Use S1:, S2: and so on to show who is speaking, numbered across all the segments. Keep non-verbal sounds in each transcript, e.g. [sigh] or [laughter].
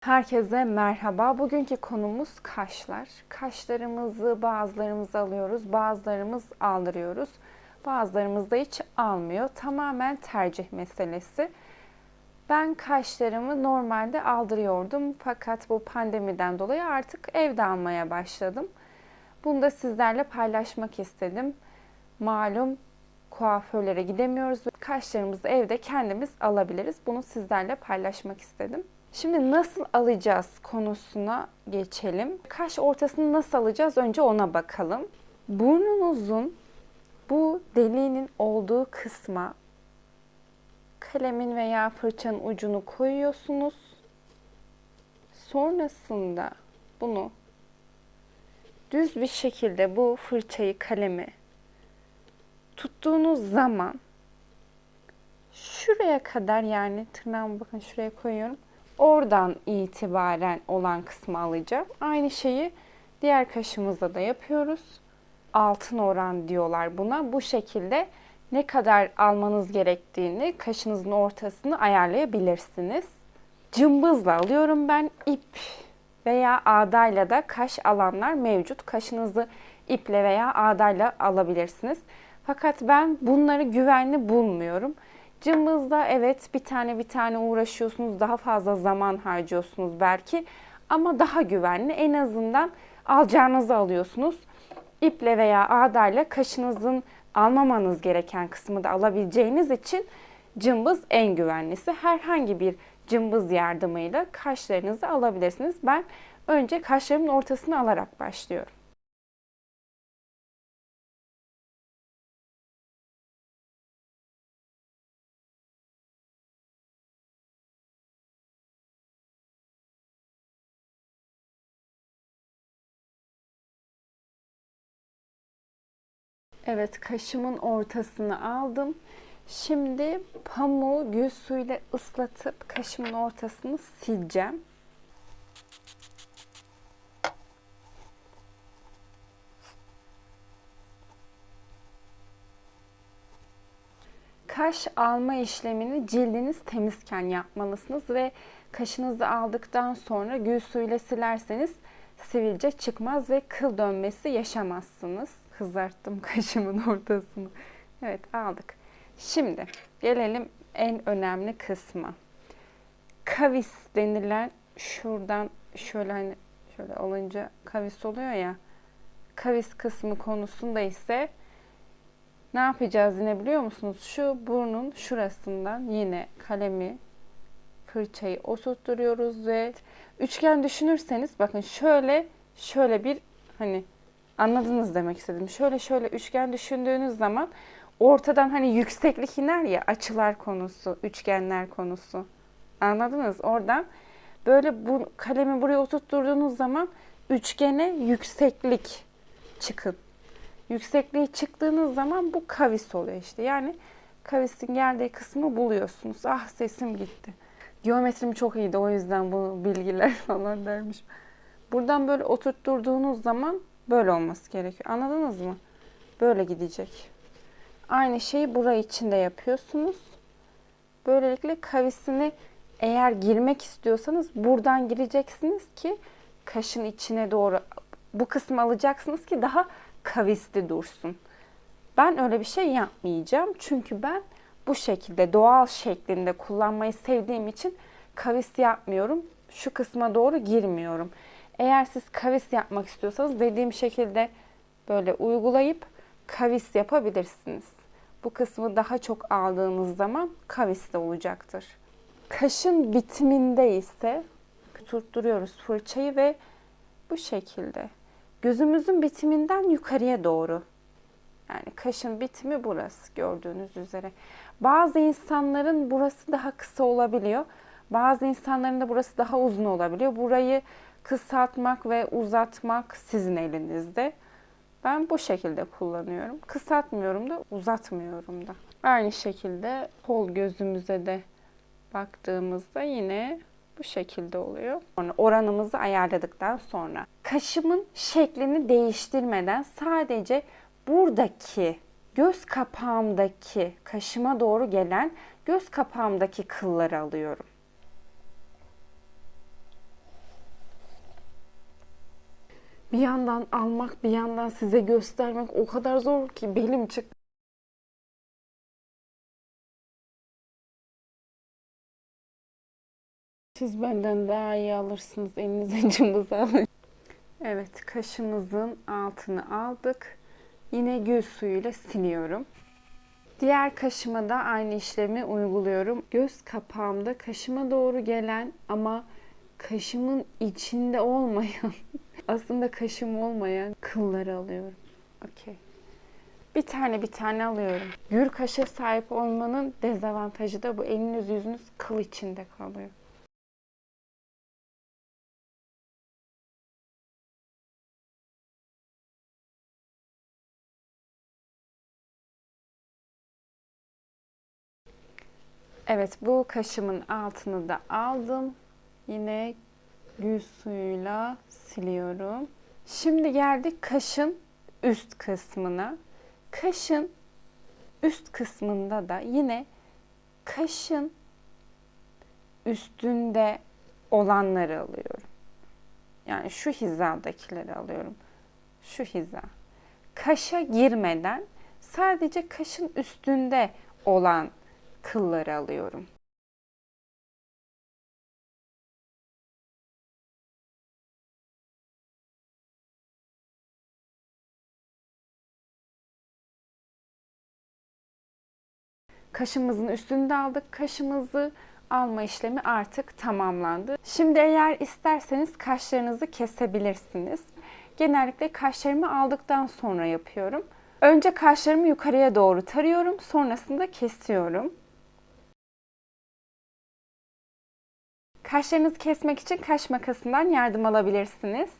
S1: Herkese merhaba. Bugünkü konumuz kaşlar. Kaşlarımızı bazılarımız alıyoruz, bazılarımız aldırıyoruz. Bazılarımız da hiç almıyor. Tamamen tercih meselesi. Ben kaşlarımı normalde aldırıyordum fakat bu pandemiden dolayı artık evde almaya başladım. Bunu da sizlerle paylaşmak istedim. Malum kuaförlere gidemiyoruz. Kaşlarımızı evde kendimiz alabiliriz. Bunu sizlerle paylaşmak istedim. Şimdi nasıl alacağız konusuna geçelim. Kaş ortasını nasıl alacağız? Önce ona bakalım. Burnunuzun bu deliğinin olduğu kısma kalemin veya fırçanın ucunu koyuyorsunuz. Sonrasında bunu düz bir şekilde bu fırçayı, kalemi tuttuğunuz zaman şuraya kadar yani tırnağımı bakın şuraya koyuyorum. Oradan itibaren olan kısmı alacağım. Aynı şeyi diğer kaşımızda da yapıyoruz. Altın oran diyorlar buna. Bu şekilde ne kadar almanız gerektiğini kaşınızın ortasını ayarlayabilirsiniz. Cımbızla alıyorum ben. ip veya ağdayla da kaş alanlar mevcut. Kaşınızı iple veya ağdayla alabilirsiniz. Fakat ben bunları güvenli bulmuyorum. Cımbızda evet bir tane bir tane uğraşıyorsunuz. Daha fazla zaman harcıyorsunuz belki. Ama daha güvenli. En azından alacağınızı alıyorsunuz. İple veya ağdayla kaşınızın almamanız gereken kısmı da alabileceğiniz için cımbız en güvenlisi. Herhangi bir cımbız yardımıyla kaşlarınızı alabilirsiniz. Ben önce kaşlarımın ortasını alarak başlıyorum. Evet, kaşımın ortasını aldım. Şimdi pamuğu gül suyuyla ıslatıp kaşımın ortasını sileceğim. Kaş alma işlemini cildiniz temizken yapmalısınız ve kaşınızı aldıktan sonra gül suyuyla silerseniz sivilce çıkmaz ve kıl dönmesi yaşamazsınız. Kızarttım [laughs] kaşımın ortasını. Evet aldık. Şimdi gelelim en önemli kısma. Kavis denilen şuradan şöyle hani şöyle olunca kavis oluyor ya. Kavis kısmı konusunda ise ne yapacağız yine biliyor musunuz? Şu burnun şurasından yine kalemi fırçayı oturtturuyoruz ve üçgen düşünürseniz bakın şöyle şöyle bir hani anladınız demek istedim. Şöyle şöyle üçgen düşündüğünüz zaman ortadan hani yükseklik iner ya açılar konusu, üçgenler konusu. Anladınız? Oradan böyle bu kalemi buraya oturtturduğunuz zaman üçgene yükseklik çıkın. Yüksekliği çıktığınız zaman bu kavis oluyor işte. Yani kavisin geldiği kısmı buluyorsunuz. Ah sesim gitti. Geometrim çok iyiydi o yüzden bu bilgiler [laughs] falan dermiş. Buradan böyle oturtturduğunuz zaman böyle olması gerekiyor. Anladınız mı? Böyle gidecek. Aynı şeyi burayı içinde yapıyorsunuz. Böylelikle kavisini eğer girmek istiyorsanız buradan gireceksiniz ki kaşın içine doğru bu kısmı alacaksınız ki daha kavisli dursun. Ben öyle bir şey yapmayacağım. Çünkü ben bu şekilde doğal şeklinde kullanmayı sevdiğim için kavis yapmıyorum. Şu kısma doğru girmiyorum. Eğer siz kavis yapmak istiyorsanız dediğim şekilde böyle uygulayıp kavis yapabilirsiniz. Bu kısmı daha çok aldığınız zaman kavis de olacaktır. Kaşın bitiminde ise tutturuyoruz fırçayı ve bu şekilde gözümüzün bitiminden yukarıya doğru yani kaşın bitimi burası gördüğünüz üzere. Bazı insanların burası daha kısa olabiliyor. Bazı insanların da burası daha uzun olabiliyor. Burayı kısaltmak ve uzatmak sizin elinizde. Ben bu şekilde kullanıyorum. Kısaltmıyorum da uzatmıyorum da. Aynı şekilde kol gözümüze de baktığımızda yine bu şekilde oluyor. Sonra oranımızı ayarladıktan sonra kaşımın şeklini değiştirmeden sadece buradaki göz kapağımdaki kaşıma doğru gelen göz kapağımdaki kılları alıyorum. Bir yandan almak, bir yandan size göstermek o kadar zor ki belim çıktı. Siz benden daha iyi alırsınız. Elinize [laughs] cımbız alın. Evet, kaşımızın altını aldık. Yine gül suyuyla siliyorum. Diğer kaşıma da aynı işlemi uyguluyorum. Göz kapağımda kaşıma doğru gelen ama kaşımın içinde olmayan, aslında kaşım olmayan kılları alıyorum. Okey. Bir tane bir tane alıyorum. Gür kaşa sahip olmanın dezavantajı da bu. Eliniz yüzünüz kıl içinde kalıyor. Evet bu kaşımın altını da aldım. Yine gül suyuyla siliyorum. Şimdi geldik kaşın üst kısmına. Kaşın üst kısmında da yine kaşın üstünde olanları alıyorum. Yani şu hizadakileri alıyorum. Şu hiza. Kaşa girmeden sadece kaşın üstünde olan kılları alıyorum. Kaşımızın üstünde aldık. Kaşımızı alma işlemi artık tamamlandı. Şimdi eğer isterseniz kaşlarınızı kesebilirsiniz. Genellikle kaşlarımı aldıktan sonra yapıyorum. Önce kaşlarımı yukarıya doğru tarıyorum. Sonrasında kesiyorum. Kaşlarınızı kesmek için kaş makasından yardım alabilirsiniz.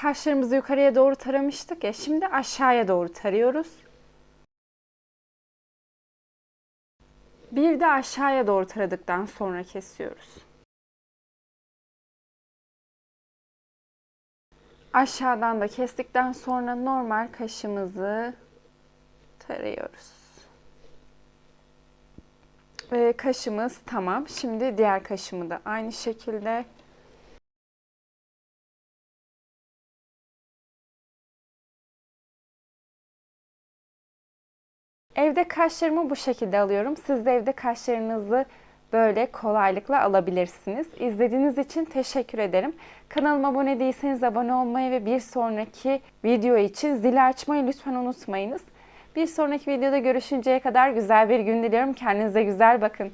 S1: Kaşlarımızı yukarıya doğru taramıştık ya. Şimdi aşağıya doğru tarıyoruz. Bir de aşağıya doğru taradıktan sonra kesiyoruz. Aşağıdan da kestikten sonra normal kaşımızı tarıyoruz. Ve kaşımız tamam. Şimdi diğer kaşımı da aynı şekilde Evde kaşlarımı bu şekilde alıyorum. Siz de evde kaşlarınızı böyle kolaylıkla alabilirsiniz. İzlediğiniz için teşekkür ederim. Kanalıma abone değilseniz abone olmayı ve bir sonraki video için zili açmayı lütfen unutmayınız. Bir sonraki videoda görüşünceye kadar güzel bir gün diliyorum. Kendinize güzel bakın.